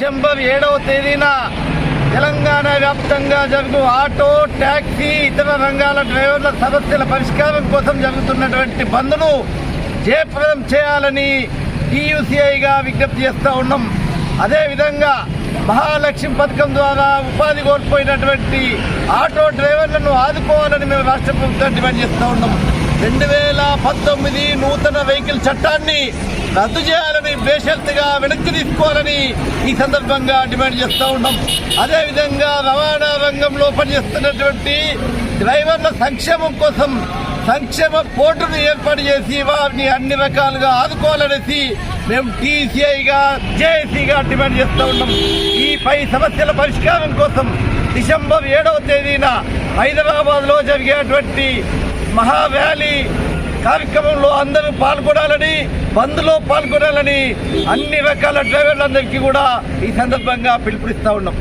December ఏడవ తేదీన తెలంగాణ వ్యాప్తంగా జరుగు ఆటో ట్యాక్సీ ఇతర రంగాల డ్రైవర్ల సమస్యల పరిష్కారం కోసం జరుగుతున్నటువంటి బంద్ను జయప్రదం చేయాలని టీయూసీఐగా విజ్ఞప్తి చేస్తూ ఉన్నాం. అదేవిధంగా మహాలక్ష్మి పథకం ద్వారా ఉపాధి కోల్పోయినటువంటి ఆటో డ్రైవర్లను ఆదుకోవాలని మేము రాష్ట్ర ప్రభుత్వం డిమాండ్ చేస్తూ ఉన్నాం. రెండు వేల పంతొమ్మిది నూతన వెహికల్ చట్టాన్ని రద్దు చేయాలని బేషరతుగా వెనక్కి తీసుకోవాలని ఈ సందర్భంగా డిమాండ్ చేస్తూ ఉన్నాం. అదేవిధంగా రవాణా రంగంలో పనిచేస్తున్నటువంటి డ్రైవర్ల సంక్షేమం కోసం సంక్షేమ కోర్టును ఏర్పాటు చేసి వారిని అన్ని రకాలుగా ఆదుకోవాలనేసి మేము టీసీఐగా జేఏసీగా డిమాండ్ చేస్తూ ఉన్నాం. ఈ పై సమస్యల పరిష్కారం కోసం డిసెంబర్ ఏడవ తేదీన హైదరాబాద్లో జరిగేటువంటి మహా ర్యాలీ కార్యక్రమంలో అందరూ పాల్గొనాలని బంద్లో పాల్గొనాలని అన్ని రకాల డ్రైవర్లందరికీ కూడా ఈ సందర్భంగా పిలుపునిస్తూ ఉన్నాం.